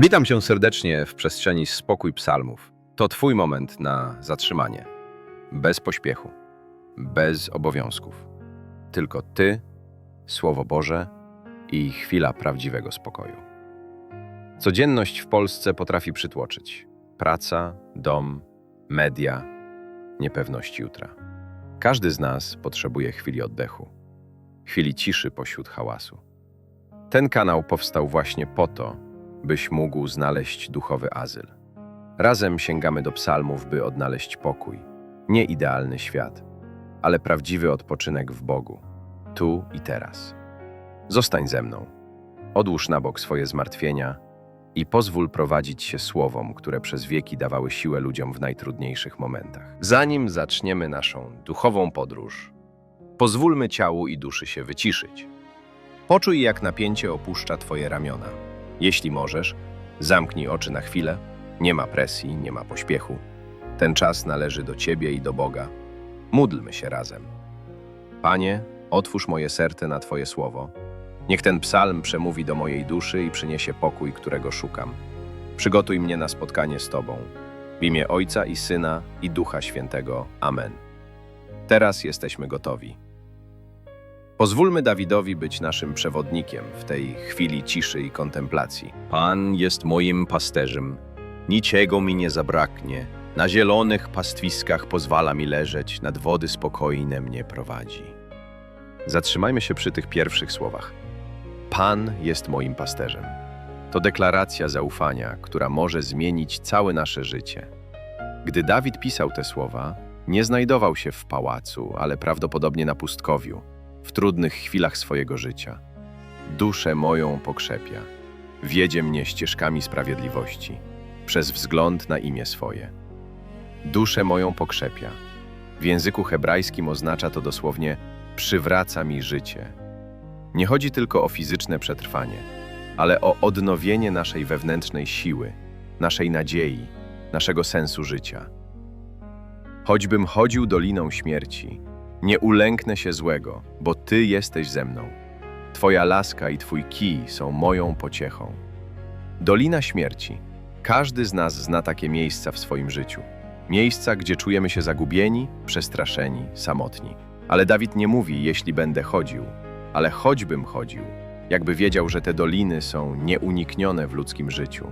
Witam cię serdecznie w przestrzeni Spokój Psalmów. To Twój moment na zatrzymanie. Bez pośpiechu, bez obowiązków. Tylko Ty, Słowo Boże i chwila prawdziwego spokoju. Codzienność w Polsce potrafi przytłoczyć. Praca, dom, media, niepewność jutra. Każdy z nas potrzebuje chwili oddechu, chwili ciszy pośród hałasu. Ten kanał powstał właśnie po to, byś mógł znaleźć duchowy azyl. Razem sięgamy do psalmów, by odnaleźć pokój. Nie idealny świat, ale prawdziwy odpoczynek w Bogu, tu i teraz. Zostań ze mną. Odłóż na bok swoje zmartwienia i pozwól prowadzić się słowom, które przez wieki dawały siłę ludziom w najtrudniejszych momentach. Zanim zaczniemy naszą duchową podróż, pozwólmy ciału i duszy się wyciszyć. Poczuj, jak napięcie opuszcza Twoje ramiona. Jeśli możesz, zamknij oczy na chwilę. Nie ma presji, nie ma pośpiechu. Ten czas należy do Ciebie i do Boga. Módlmy się razem. Panie, otwórz moje serce na Twoje słowo. Niech ten psalm przemówi do mojej duszy i przyniesie pokój, którego szukam. Przygotuj mnie na spotkanie z Tobą. W imię Ojca i Syna i Ducha Świętego. Amen. Teraz jesteśmy gotowi. Pozwólmy Dawidowi być naszym przewodnikiem w tej chwili ciszy i kontemplacji. Pan jest moim pasterzem, niczego mi nie zabraknie. Na zielonych pastwiskach pozwala mi leżeć, nad wody spokojne mnie prowadzi. Zatrzymajmy się przy tych pierwszych słowach. Pan jest moim pasterzem. To deklaracja zaufania, która może zmienić całe nasze życie. Gdy Dawid pisał te słowa, nie znajdował się w pałacu, ale prawdopodobnie na pustkowiu w trudnych chwilach swojego życia. Duszę moją pokrzepia, wiedzie mnie ścieżkami sprawiedliwości, przez wzgląd na imię swoje. Duszę moją pokrzepia. W języku hebrajskim oznacza to dosłownie przywraca mi życie. Nie chodzi tylko o fizyczne przetrwanie, ale o odnowienie naszej wewnętrznej siły, naszej nadziei, naszego sensu życia. Choćbym chodził doliną śmierci, nie ulęknę się złego, bo Ty jesteś ze mną. Twoja laska i Twój kij są moją pociechą. Dolina śmierci. Każdy z nas zna takie miejsca w swoim życiu. Miejsca, gdzie czujemy się zagubieni, przestraszeni, samotni. Ale Dawid nie mówi, jeśli będę chodził, ale choćbym chodził, jakby wiedział, że te doliny są nieuniknione w ludzkim życiu.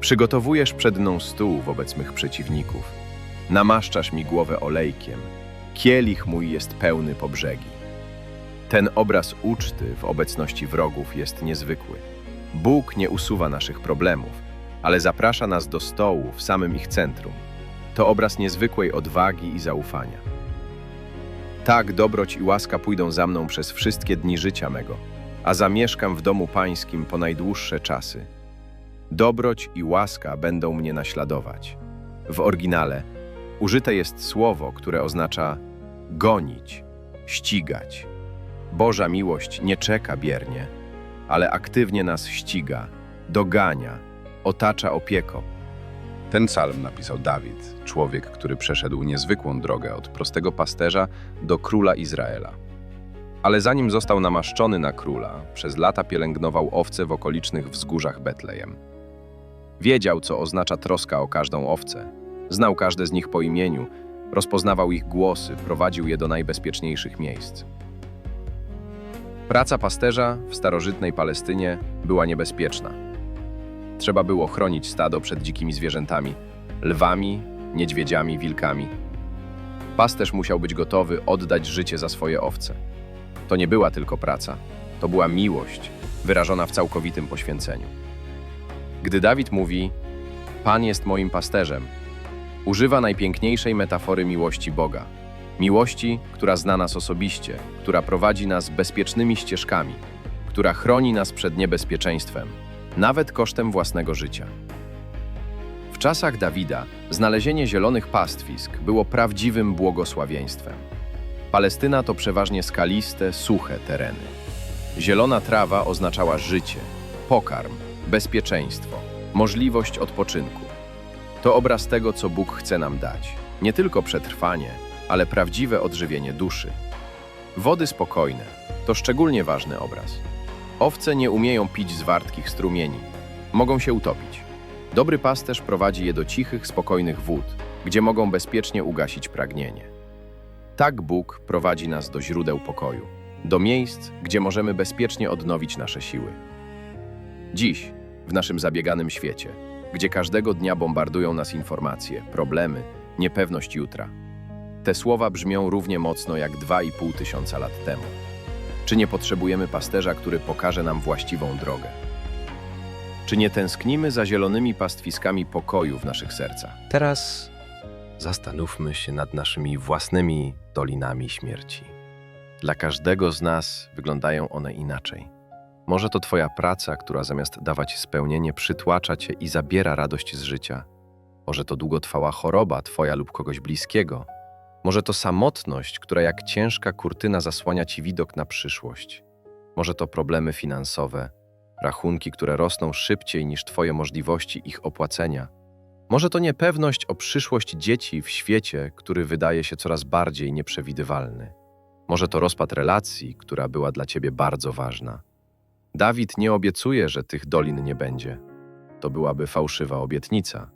Przygotowujesz przed mną stół wobec mych przeciwników. Namaszczasz mi głowę olejkiem, Kielich mój jest pełny po brzegi. Ten obraz uczty w obecności wrogów jest niezwykły. Bóg nie usuwa naszych problemów, ale zaprasza nas do stołu w samym ich centrum. To obraz niezwykłej odwagi i zaufania. Tak dobroć i łaska pójdą za mną przez wszystkie dni życia mego, a zamieszkam w domu pańskim po najdłuższe czasy. Dobroć i łaska będą mnie naśladować. W oryginale użyte jest słowo, które oznacza gonić, ścigać. Boża miłość nie czeka biernie, ale aktywnie nas ściga, dogania, otacza opieką. Ten psalm napisał Dawid, człowiek, który przeszedł niezwykłą drogę od prostego pasterza do króla Izraela. Ale zanim został namaszczony na króla, przez lata pielęgnował owce w okolicznych wzgórzach Betlejem. Wiedział, co oznacza troska o każdą owcę. Znał każde z nich po imieniu, rozpoznawał ich głosy, prowadził je do najbezpieczniejszych miejsc. Praca pasterza w starożytnej Palestynie była niebezpieczna. Trzeba było chronić stado przed dzikimi zwierzętami, lwami, niedźwiedziami, wilkami. Pasterz musiał być gotowy oddać życie za swoje owce. To nie była tylko praca, to była miłość wyrażona w całkowitym poświęceniu. Gdy Dawid mówi: Pan jest moim pasterzem, używa najpiękniejszej metafory miłości Boga. Miłości, która zna nas osobiście, która prowadzi nas bezpiecznymi ścieżkami, która chroni nas przed niebezpieczeństwem, nawet kosztem własnego życia. W czasach Dawida znalezienie zielonych pastwisk było prawdziwym błogosławieństwem. Palestyna to przeważnie skaliste, suche tereny. Zielona trawa oznaczała życie, pokarm, bezpieczeństwo, możliwość odpoczynku. To obraz tego, co Bóg chce nam dać. Nie tylko przetrwanie, ale prawdziwe odżywienie duszy. Wody spokojne to szczególnie ważny obraz. Owce nie umieją pić z wartkich strumieni. mogą się utopić. Dobry pasterz prowadzi je do cichych, spokojnych wód, gdzie mogą bezpiecznie ugasić pragnienie. Tak Bóg prowadzi nas do źródeł pokoju, do miejsc, gdzie możemy bezpiecznie odnowić nasze siły. Dziś, w naszym zabieganym świecie, gdzie każdego dnia bombardują nas informacje, problemy, niepewność jutra, te słowa brzmią równie mocno jak 2,5 tysiąca lat temu. Czy nie potrzebujemy pasterza, który pokaże nam właściwą drogę? Czy nie tęsknimy za zielonymi pastwiskami pokoju w naszych sercach? Teraz zastanówmy się nad naszymi własnymi dolinami śmierci. Dla każdego z nas wyglądają one inaczej. Może to Twoja praca, która zamiast dawać spełnienie, przytłacza Cię i zabiera radość z życia. Może to długotrwała choroba Twoja lub kogoś bliskiego. Może to samotność, która jak ciężka kurtyna zasłania Ci widok na przyszłość. Może to problemy finansowe, rachunki, które rosną szybciej niż Twoje możliwości ich opłacenia. Może to niepewność o przyszłość dzieci w świecie, który wydaje się coraz bardziej nieprzewidywalny. Może to rozpad relacji, która była dla Ciebie bardzo ważna. Dawid nie obiecuje, że tych dolin nie będzie. To byłaby fałszywa obietnica.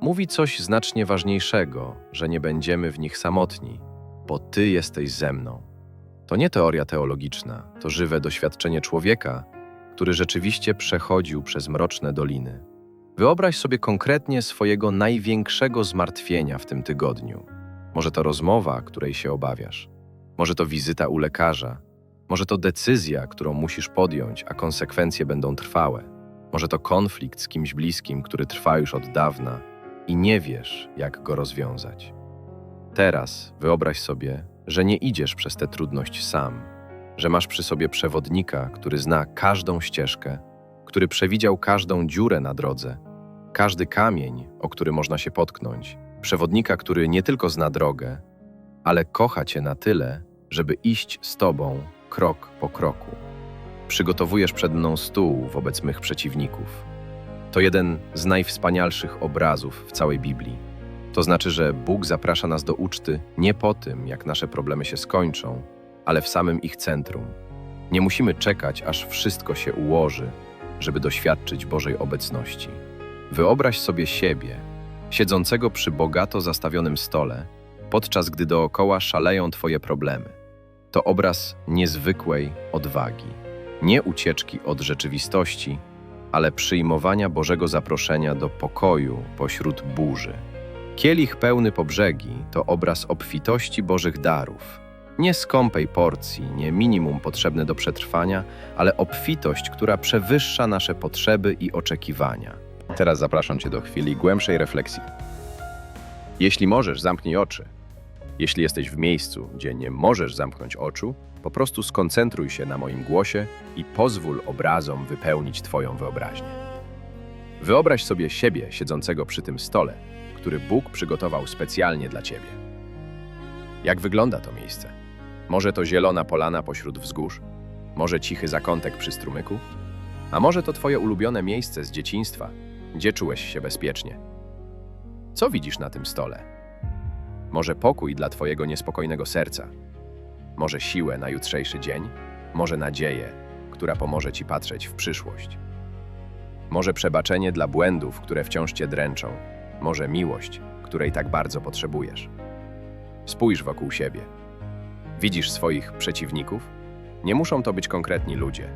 Mówi coś znacznie ważniejszego, że nie będziemy w nich samotni, bo Ty jesteś ze mną. To nie teoria teologiczna, to żywe doświadczenie człowieka, który rzeczywiście przechodził przez mroczne doliny. Wyobraź sobie konkretnie swojego największego zmartwienia w tym tygodniu. Może to rozmowa, której się obawiasz. Może to wizyta u lekarza. Może to decyzja, którą musisz podjąć, a konsekwencje będą trwałe. Może to konflikt z kimś bliskim, który trwa już od dawna i nie wiesz, jak go rozwiązać. Teraz wyobraź sobie, że nie idziesz przez tę trudność sam, że masz przy sobie przewodnika, który zna każdą ścieżkę, który przewidział każdą dziurę na drodze, każdy kamień, o który można się potknąć, przewodnika, który nie tylko zna drogę, ale kocha cię na tyle, żeby iść z tobą krok po kroku. Przygotowujesz przed mną stół wobec mych przeciwników. To jeden z najwspanialszych obrazów w całej Biblii. To znaczy, że Bóg zaprasza nas do uczty nie po tym, jak nasze problemy się skończą, ale w samym ich centrum. Nie musimy czekać, aż wszystko się ułoży, żeby doświadczyć Bożej obecności. Wyobraź sobie siebie, siedzącego przy bogato zastawionym stole, podczas gdy dookoła szaleją Twoje problemy. To obraz niezwykłej odwagi, nie ucieczki od rzeczywistości, ale przyjmowania Bożego zaproszenia do pokoju pośród burzy. Kielich pełny po brzegi to obraz obfitości Bożych darów. Nie skąpej porcji, nie minimum potrzebne do przetrwania, ale obfitość, która przewyższa nasze potrzeby i oczekiwania. Teraz zapraszam Cię do chwili głębszej refleksji. Jeśli możesz, zamknij oczy. Jeśli jesteś w miejscu, gdzie nie możesz zamknąć oczu, po prostu skoncentruj się na moim głosie i pozwól obrazom wypełnić Twoją wyobraźnię. Wyobraź sobie siebie siedzącego przy tym stole, który Bóg przygotował specjalnie dla Ciebie. Jak wygląda to miejsce? Może to zielona polana pośród wzgórz? Może cichy zakątek przy strumyku? A może to Twoje ulubione miejsce z dzieciństwa, gdzie czułeś się bezpiecznie? Co widzisz na tym stole? Może pokój dla Twojego niespokojnego serca? Może siłę na jutrzejszy dzień? Może nadzieję, która pomoże Ci patrzeć w przyszłość? Może przebaczenie dla błędów, które wciąż Cię dręczą? Może miłość, której tak bardzo potrzebujesz? Spójrz wokół siebie. Widzisz swoich przeciwników? Nie muszą to być konkretni ludzie.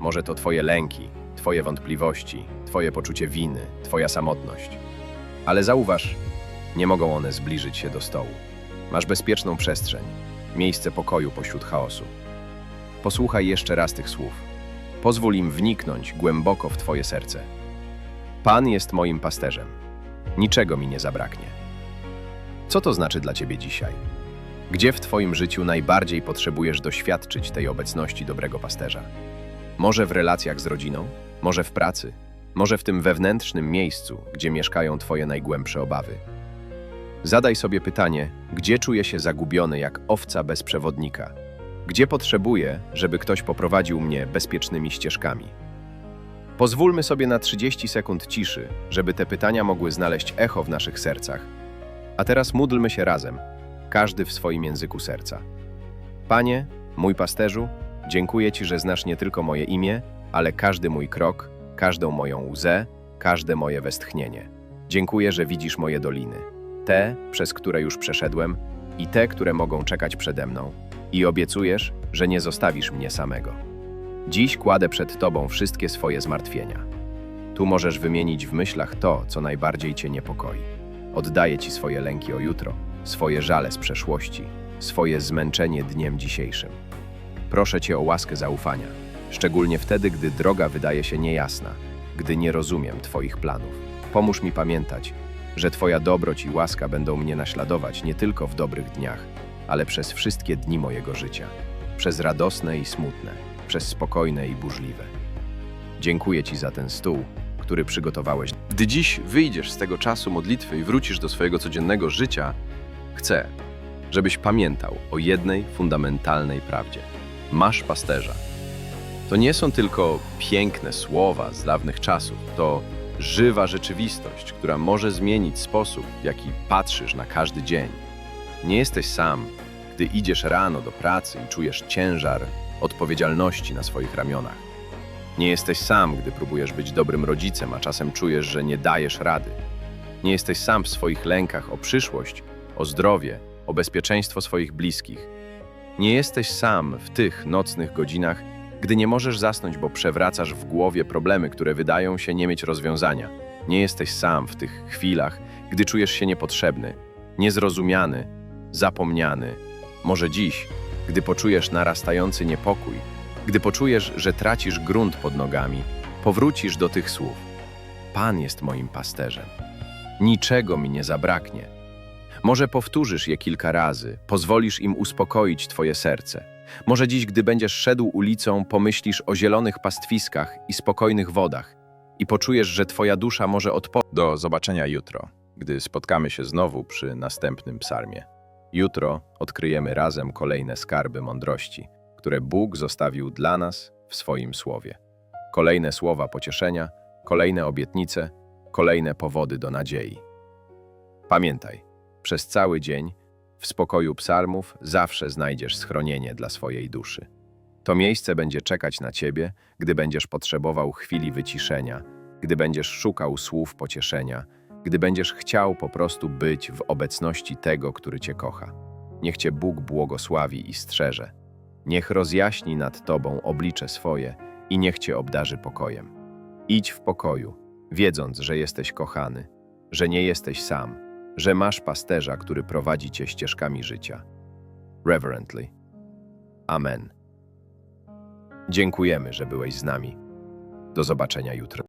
Może to Twoje lęki, Twoje wątpliwości, Twoje poczucie winy, Twoja samotność. Ale zauważ, nie mogą one zbliżyć się do stołu. Masz bezpieczną przestrzeń, miejsce pokoju pośród chaosu. Posłuchaj jeszcze raz tych słów. Pozwól im wniknąć głęboko w Twoje serce. Pan jest moim pasterzem. Niczego mi nie zabraknie. Co to znaczy dla Ciebie dzisiaj? Gdzie w Twoim życiu najbardziej potrzebujesz doświadczyć tej obecności dobrego pasterza? Może w relacjach z rodziną? Może w pracy? Może w tym wewnętrznym miejscu, gdzie mieszkają Twoje najgłębsze obawy? Zadaj sobie pytanie, gdzie czuję się zagubiony jak owca bez przewodnika? Gdzie potrzebuję, żeby ktoś poprowadził mnie bezpiecznymi ścieżkami? Pozwólmy sobie na 30 sekund ciszy, żeby te pytania mogły znaleźć echo w naszych sercach. A teraz módlmy się razem, każdy w swoim języku serca. Panie, mój pasterzu, dziękuję Ci, że znasz nie tylko moje imię, ale każdy mój krok, każdą moją łzę, każde moje westchnienie. Dziękuję, że widzisz moje doliny, te, przez które już przeszedłem i te, które mogą czekać przede mną, i obiecujesz, że nie zostawisz mnie samego. Dziś kładę przed Tobą wszystkie swoje zmartwienia. Tu możesz wymienić w myślach to, co najbardziej Cię niepokoi. Oddaję Ci swoje lęki o jutro, swoje żale z przeszłości, swoje zmęczenie dniem dzisiejszym. Proszę Cię o łaskę zaufania, szczególnie wtedy, gdy droga wydaje się niejasna, gdy nie rozumiem Twoich planów. Pomóż mi pamiętać, że Twoja dobroć i łaska będą mnie naśladować nie tylko w dobrych dniach, ale przez wszystkie dni mojego życia, przez radosne i smutne, przez spokojne i burzliwe. Dziękuję Ci za ten stół, który przygotowałeś. Gdy dziś wyjdziesz z tego czasu modlitwy i wrócisz do swojego codziennego życia, chcę, żebyś pamiętał o jednej fundamentalnej prawdzie. Masz pasterza. To nie są tylko piękne słowa z dawnych czasów, to żywa rzeczywistość, która może zmienić sposób, w jaki patrzysz na każdy dzień. Nie jesteś sam, gdy idziesz rano do pracy i czujesz ciężar odpowiedzialności na swoich ramionach. Nie jesteś sam, gdy próbujesz być dobrym rodzicem, a czasem czujesz, że nie dajesz rady. Nie jesteś sam w swoich lękach o przyszłość, o zdrowie, o bezpieczeństwo swoich bliskich. Nie jesteś sam w tych nocnych godzinach, gdy nie możesz zasnąć, bo przewracasz w głowie problemy, które wydają się nie mieć rozwiązania. Nie jesteś sam w tych chwilach, gdy czujesz się niepotrzebny, niezrozumiany, zapomniany. Może dziś, gdy poczujesz narastający niepokój, gdy poczujesz, że tracisz grunt pod nogami, powrócisz do tych słów. Pan jest moim pasterzem. Niczego mi nie zabraknie. Może powtórzysz je kilka razy, pozwolisz im uspokoić Twoje serce. Może dziś, gdy będziesz szedł ulicą, pomyślisz o zielonych pastwiskach i spokojnych wodach i poczujesz, że Twoja dusza może odpocząć. Do zobaczenia jutro, gdy spotkamy się znowu przy następnym psalmie. Jutro odkryjemy razem kolejne skarby mądrości, które Bóg zostawił dla nas w swoim słowie. Kolejne słowa pocieszenia, kolejne obietnice, kolejne powody do nadziei. Pamiętaj, przez cały dzień w spokoju psalmów zawsze znajdziesz schronienie dla swojej duszy. To miejsce będzie czekać na ciebie, gdy będziesz potrzebował chwili wyciszenia, gdy będziesz szukał słów pocieszenia, gdy będziesz chciał po prostu być w obecności tego, który cię kocha. Niech cię Bóg błogosławi i strzeże. Niech rozjaśni nad tobą oblicze swoje i niech cię obdarzy pokojem. Idź w pokoju, wiedząc, że jesteś kochany, że nie jesteś sam, że masz pasterza, który prowadzi cię ścieżkami życia. Reverently. Amen. Dziękujemy, że byłeś z nami. Do zobaczenia jutro.